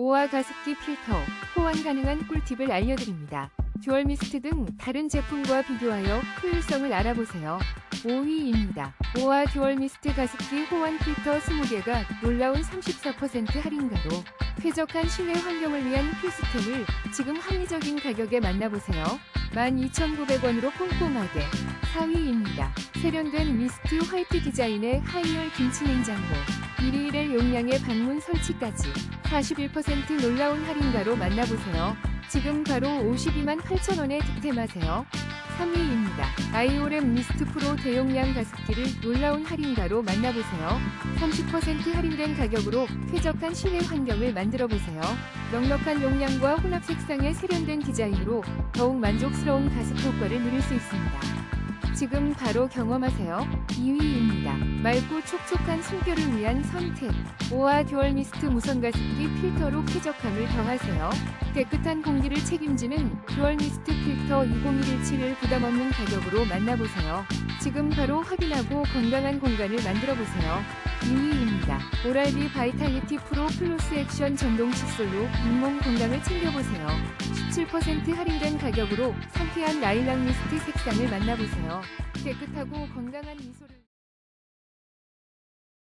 오와 가습기 필터, 호환 가능한 꿀팁을 알려드립니다. 듀얼 미스트 등 다른 제품과 비교하여 효율성을 알아보세요. 5위입니다. 오와 듀얼 미스트 가습기 호환 필터 20개가 놀라운 34% 할인가로 쾌적한 실내 환경을 위한 필수템을 지금 합리적인 가격에 만나보세요. 12,900원으로 꼼꼼하게 4위입니다. 세련된 미스트 화이트 디자인의 하이얼 김치 냉장고 1일 용량의 방문 설치까지 41% 놀라운 할인가로 만나보세요. 지금 바로 52만 8천원에 득템하세요. 3위입니다. 아이오렘 미스트 프로 대용량 가습기를 놀라운 할인가로 만나보세요. 30% 할인된 가격으로 쾌적한 실내 환경을 만들어보세요. 넉넉한 용량과 혼합 색상의 세련된 디자인으로 더욱 만족스러운 가습 효과를 누릴 수 있습니다. 지금 바로 경험하세요. 2위입니다. 맑고 촉촉한 숨결을 위한 선택. 오아 듀얼 미스트 무선 가습기 필터로 쾌적함을 더하세요. 깨끗한 공기를 책임지는 듀얼 미스트 필터 20117을 부담 없는 가격으로 만나보세요. 지금 바로 확인하고 건강한 공간을 만들어 보세요. 2위입니다. 오랄비 바이탈리티 프로 플러스 액션 전동 칫솔로 잇몸 건강을 챙겨보세요. 17% 할인된 가격으로 상쾌한 라일락 미스트 색상을 만나보세요. 깨끗하고 건강한 미소를